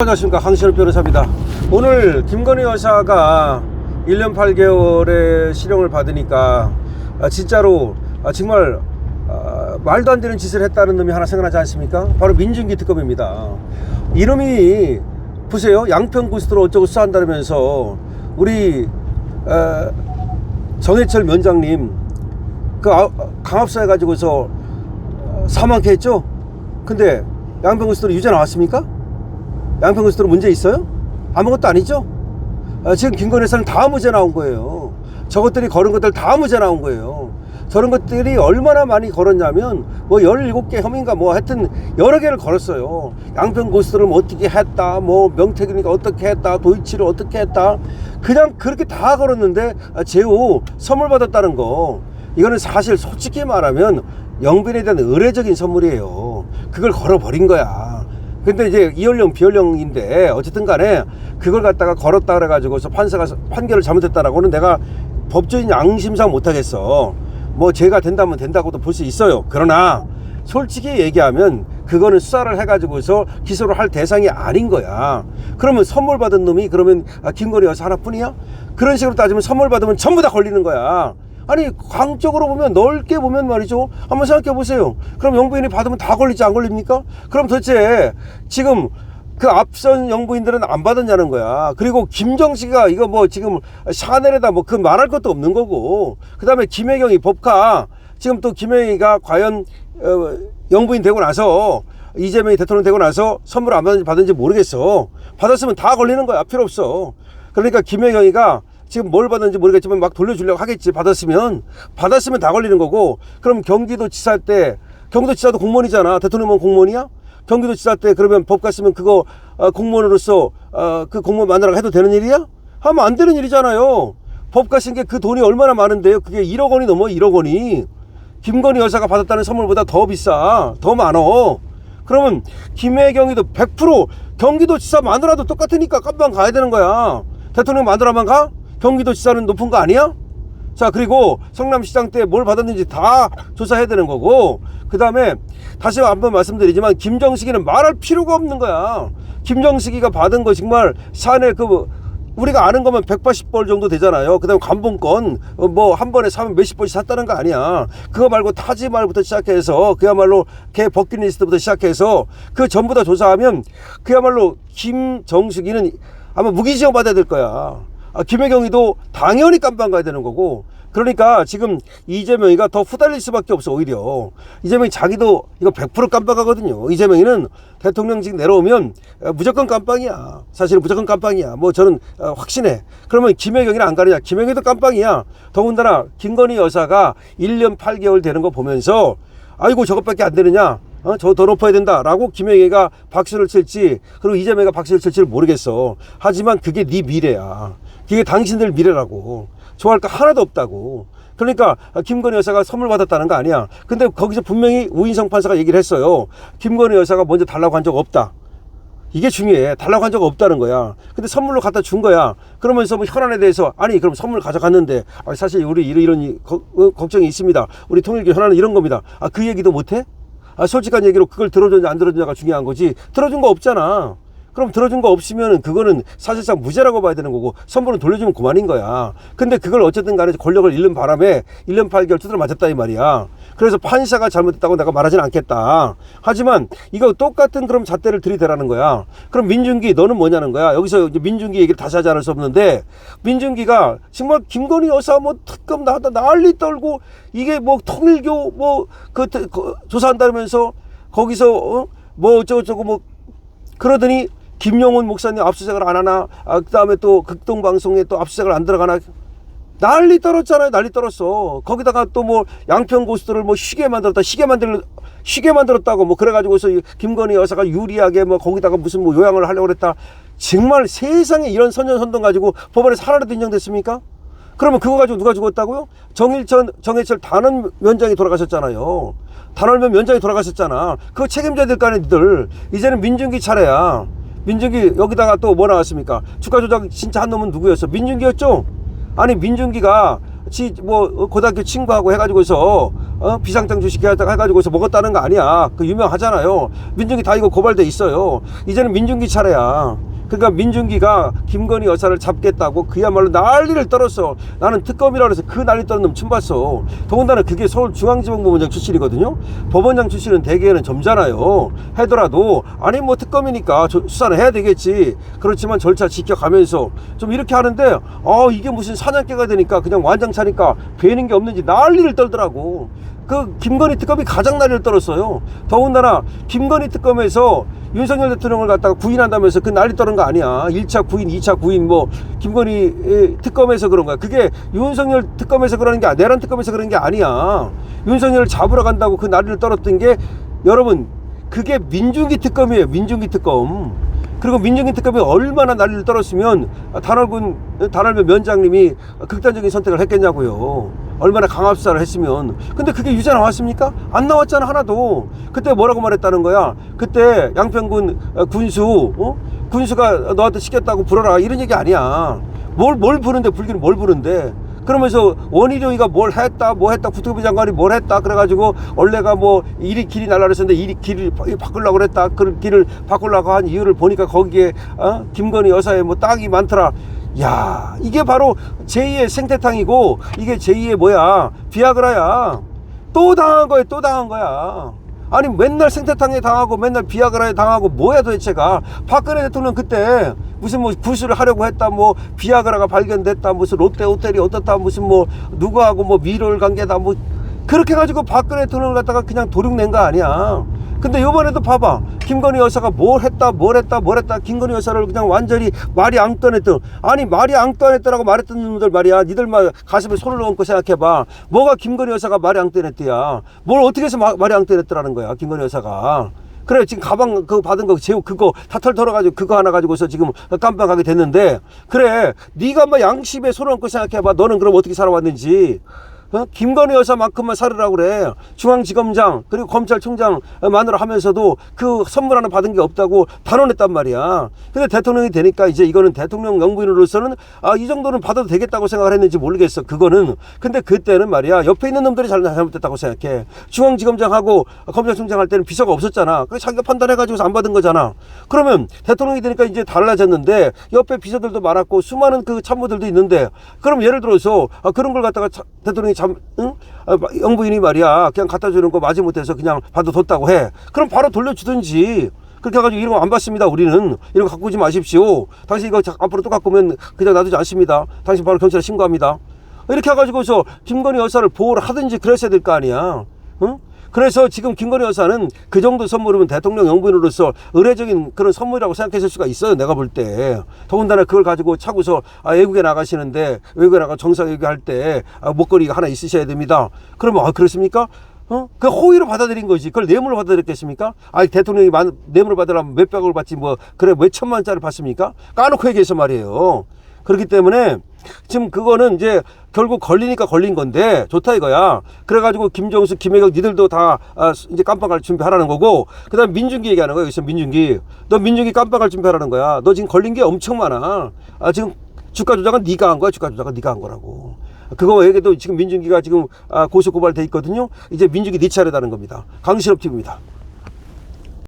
안녕하십니까. 강신호 변호사입니다. 오늘 김건희 여사가 1년 8개월의 실형을 받으니까 아, 진짜로 아, 정말 아, 말도 안 되는 짓을 했다는 놈이 하나 생각나지 않습니까? 바로 민중기 특검입니다. 이놈이 보세요. 양평고스트로 어쩌고 수사한다면서 우리 에, 정해철 면장님 그 아- 강압사 해가지고서 어, 사망케 했죠? 근데 양평고스트로 유죄 나왔습니까? 양평고속도로 문제 있어요? 아무것도 아니죠? 아, 지금 김건희 여사는 다 무죄 나온 거예요. 저것들이 걸은 것들 다 무죄 나온 거예요. 저런 것들이 얼마나 많이 걸었냐면 뭐 17개 혐의인가 뭐 하여튼 여러 개를 걸었어요. 양평고속도로를 뭐 어떻게 했다 뭐 명태균이가 어떻게 했다 도이치를 어떻게 했다 그냥 그렇게 다 걸었는데 아, 제호 선물 받았다는 거 이거는 사실 솔직히 말하면 영빈에 대한 의례적인 선물이에요. 그걸 걸어버린 거야. 근데 이제 이연령 비연령인데 어쨌든 간에 그걸 갖다가 걸었다 그래가지고서 판사가 판결을 잘못했다라고는 내가 법적인 양심상 못하겠어. 뭐 죄가 된다면 된다고도 볼 수 있어요. 그러나 솔직히 얘기하면 그거는 수사를 해가지고서 기소를 할 대상이 아닌 거야. 그러면 선물 받은 놈이 그러면 아, 김건희 여사 하나뿐이야? 그런 식으로 따지면 선물 받으면 전부 다 걸리는 거야. 아니 광적으로 보면 넓게 보면 말이죠. 한번 생각해 보세요. 그럼 영부인이 받으면 다 걸리지 안 걸립니까? 그럼 도대체 지금 그 앞선 영부인들은 안 받았냐는 거야. 그리고 김정식이가 이거 뭐 지금 샤넬에다 뭐 그 말할 것도 없는 거고 그 다음에 김혜경이 법카 지금 또 김혜경이가 과연 어, 영부인 되고 나서 이재명이 대통령 되고 나서 선물 안 받은지 받은지 모르겠어. 받았으면 다 걸리는 거야. 필요 없어. 그러니까 김혜경이가 지금 뭘 받았는지 모르겠지만 막 돌려주려고 하겠지. 받았으면 받았으면 다 걸리는 거고. 그럼 경기도 지사 때 경기도 지사도 공무원이잖아. 대통령은 공무원이야? 경기도 지사 때 그러면 법 갔으면 그거 어, 공무원으로서 어, 그 공무원 마누라가 해도 되는 일이야? 하면 안 되는 일이잖아요. 법 갔은 게그 돈이 얼마나 많은데요? 그게 1억 원이 넘어? 1억 원이? 김건희 여사가 받았다는 선물보다 더 비싸. 더 많어. 그러면 김혜경이도 100% 경기도 지사 마누라도 똑같으니까 깜방 가야 되는 거야. 대통령 마누라만 가? 경기도지사는 높은 거 아니야? 자 그리고 성남시장 때 뭘 받았는지 다 조사해야 되는 거고 그 다음에 다시 한번 말씀드리지만 김정식이는 말할 필요가 없는 거야 김정식이가 받은 거 정말 샤넬 그 우리가 아는 거면 180벌 정도 되잖아요. 그 다음에 관본권, 뭐, 한 번에 사면 몇십 벌씩 샀다는 거 아니야. 그거 말고 타지말부터 시작해서, 그야말로 개 버킷리스트부터 시작해서, 그 전부 다 조사하면, 그야말로 김정숙이는 아마 무기징역 받아야 될 거야. 아, 김혜경이도 당연히 깜빵 가야 되는 거고. 그러니까 지금 이재명이가 더 후달릴 수밖에 없어 오히려. 이재명이 자기도 이거 100% 깜빵하거든요. 이재명이는 대통령직 내려오면 어, 무조건 깜빵이야. 사실 무조건 깜빵이야. 뭐 저는 어, 확신해. 그러면 김혜경이는 안 가느냐? 김혜경이도 깜빵이야. 더군다나 김건희 여사가 1년 8개월 되는 거 보면서 아이고 저것밖에 안 되느냐 어, 저 더 높아야 된다라고 김영애가 박수를 칠지 그리고 이재명이가 박수를 칠지 를 모르겠어. 하지만 그게 네 미래야. 그게 당신들 미래라고. 좋아할 거 하나도 없다고. 그러니까 김건희 여사가 선물 받았다는 거 아니야. 근데 거기서 분명히 우인성 판사가 얘기를 했어요. 김건희 여사가 먼저 달라고 한 적 없다. 이게 중요해. 달라고 한 적 없다는 거야. 근데 선물로 갖다 준 거야. 그러면서 뭐 혈안에 대해서 아니 그럼 선물 가져갔는데 아, 사실 우리 이런 이런 어, 걱정이 있습니다. 우리 통일교 혈안은 이런 겁니다. 아 그 얘기도 못해? 아, 솔직한 얘기로 그걸 들어줬냐 안 들어줬냐가 중요한 거지. 들어준 거 없잖아 그럼 들어준 거 없으면 그거는 사실상 무죄라고 봐야 되는 거고 선물은 돌려주면 그만인 거야. 근데 그걸 어쨌든 간에 권력을 잃는 바람에 1년 8개월 두드려 맞았다 이 말이야. 그래서 판사가 잘못했다고 내가 말하진 않겠다. 하지만 이거 똑같은 그럼 잣대를 들이대라는 거야. 그럼 민중기 너는 뭐냐는 거야? 여기서 이제 민중기 얘기를 다시 하지 않을 수 없는데 민중기가 정말 김건희 여사 뭐 특검 나왔다 난리 떨고 이게 뭐 통일교 뭐그 그, 조사한다면서 거기서 어? 뭐 어쩌고저쩌고 뭐 그러더니 김용훈 목사님 압수수색을 안 하나 아, 그다음에 또 극동 방송에 또 압수수색을 안 들어가나 난리 떨었잖아요 난리 떨었어 거기다가 또 뭐 양평 고수들을 뭐 쉬게 만들었다 쉬게 만들 쉬게 만들었다고 뭐 그래 가지고서 이 김건희 여사가 유리하게 뭐 거기다가 무슨 뭐 요양을 하려고 그랬다 정말 세상에 이런 선전선동 가지고 법원에서 하나라도 인정됐습니까? 그러면 그거 가지고 누가 죽었다고요? 정일천, 정해철 단원 위원장이 돌아가셨잖아요. 단원면 위원장이 돌아가셨잖아. 될거 아니야, 니들. 이제는 민중기 차례야. 민중기, 여기다가 또 뭐 나왔습니까? 주가 조작 진짜 한 놈은 누구였어? 민중기였죠? 아니, 민중기가 지 뭐 고등학교 친구하고 해가지고서 어? 비상장 주식 해가지고 해가지고서 먹었다는 거 아니야. 그 유명하잖아요. 민중기 다 이거 고발돼 있어요. 이제는 민중기 차례야. 그러니까 민중기가 김건희 여사를 잡겠다고 그야말로 난리를 떨었어. 나는 특검이라 그래서 그 난리 떨는 놈 처음 봤어. 더군다나 그게 서울중앙지방법원장 출신이거든요. 법원장 출신은 대개는 점잖아요. 하더라도 아니 뭐 특검이니까 저- 수사는 해야 되겠지. 그렇지만 절차 지켜가면서 좀 이렇게 하는데 어 이게 무슨 사냥개가 되니까 그냥 완장 차니까 되는 게 없는지 난리를 떨더라고. 그 김건희 특검이 가장 난리를 떨었어요. 더군다나 김건희 특검에서 윤석열 대통령을 갖다가 구인한다면서 그 난리 떠는 거 아니야. 1차 구인, 2차 구인 뭐 김건희 에, 특검에서 그런 거야. 그게 윤석열 특검에서 그러는 게. 내란 특검에서 그런 게 아니야. 윤석열을 잡으러 간다고 그 난리를 떨었던 게 여러분 그게 민중기 특검이에요. 민중기 특검. 그리고 민중기 특검이 얼마나 난리를 떨었으면 단월군 단월면 면장님이 극단적인 선택을 했겠냐고요. 얼마나 강압 수사를 했으면. 근데 그게 유죄 나왔습니까? 안 나왔잖아 하나도. 그때 뭐라고 말했다는 거야? 그때 양평군 어, 군수 어? 군수가 너한테 시켰다고 불어라 이런 얘기 아니야. 뭘 뭘 부른데 불기는 뭘 부른데. 그러면서 원희룡이가 뭘 했다 뭐 했다 국토부 장관이 뭘 했다 그래가지고 원래가 뭐 일이 길이 날라 그랬었는데 일이 길을 바- 바꾸려고 그랬다 그 길을 바꾸려고 한 이유를 보니까 거기에 어? 김건희 여사의 뭐 땅이 많더라 야 이게 바로 제2의 생태탕이고 이게 제2의 뭐야? 비아그라야. 또 당한 거야 또 당한 거야. 아니 맨날 생태탕에 당하고 맨날 비아그라에 당하고 뭐야 도대체가? 박근혜 대통령 그때 무슨 뭐 구술을 하려고 했다 뭐 비아그라가 발견됐다 무슨 롯데 호텔이 어떻다 무슨 뭐 누구하고 뭐 미롤 관계다 뭐 그렇게 해가지고 박근혜 대통령을 갖다가 그냥 도륙 낸 거 아니야 근데 요번에도 봐봐. 김건희 여사가 뭘 했다 뭘 했다 뭘 했다. 김건희 여사를 그냥 완전히 말이 안 떠냈던. 아니 말이 안 떠냈더라고 말했던 놈들 말이야. 니들만 가슴에 손을 얹고 생각해봐. 뭐가 김건희 여사가 말이 안 떠냈대야. 뭘 어떻게 해서 마- 말이 안 떠냈더라는 거야 김건희 여사가. 그래 지금 가방 그거 받은 거 제우 그거 다털 털어가지고 그거 하나 가지고서 지금 깜빡하게 됐는데. 그래 네가 뭐 양심에 손을 얹고 생각해봐. 너는 그럼 어떻게 살아왔는지 어? 김건희 여사만큼만 살으라고 그래. 중앙지검장 그리고 검찰총장 마누라 하면서도 그 선물 하나 받은 게 없다고 단언했단 말이야. 근데 대통령이 되니까 이제 이거는 대통령 영부인으로서는 아 이 정도는 받아도 되겠다고 생각을 했는지 모르겠어. 그거는. 근데 그때는 말이야 옆에 있는 놈들이 잘 잘못됐다고 생각해. 중앙지검장하고 검찰총장 할 때는 비서가 없었잖아. 그 자기가 판단해가지고서 안 받은 거잖아. 그러면 대통령이 되니까 이제 달라졌는데 옆에 비서들도 많았고 수많은 그 참모들도 있는데 그럼 예를 들어서 아, 그런 걸 갖다가 차- 대통령이 참 응? 아, 마- 영부인이 말이야 그냥 갖다 주는 거 마지 못해서 그냥 받아뒀다고 해. 그럼 바로 돌려주든지. 그렇게 해가지고 이런 거 안 받습니다. 우리는 이런 거 갖고 오지 마십시오. 당신 이거 자- 앞으로 또 갖고 오면 그냥 놔두지 않습니다. 당신 바로 경찰에 신고합니다. 이렇게 해가지고서 김건희 여사를 보호를 하든지 그랬어야 될 거 아니야. 응? 그래서 지금 김건희 여사는 그 정도 선물이면 대통령 영부인으로서 의례적인 그런 선물이라고 생각했을 수가 있어요. 내가 볼 때. 더군다나 그걸 가지고 차고서 아, 외국에 나가시는데 외국에 나가 정상 외교할 때 아, 목걸이가 하나 있으셔야 됩니다. 그러면 아, 그렇습니까? 어? 그 호의로 받아들인 거지. 그걸 뇌물로 받아들였겠습니까? 아, 대통령이 만- 뇌물을 받으려면 몇 백억을 받지 뭐 그래 몇 천만 원짜리 받습니까? 까놓고 얘기해서 말이에요. 그렇기 때문에 지금 그거는 이제 결국 걸리니까 걸린 건데 좋다 이거야. 그래가지고 김정수, 김혜경 니들도 다 아, 이제 깜빡할 준비하라는 거고 그다음 민중기 얘기하는 거야 여기서 민중기. 너 민중기 깜빡할 준비하라는 거야. 너 지금 걸린 게 엄청 많아. 아 지금 주가 조작은 네가 한 거야. 주가 조작은 네가 한 거라고. 그거 얘기도 지금 민중기가 지금 아, 고소 고발돼 있거든요. 이제 민중기 네 차례다는 겁니다. 강신업 TV입니다.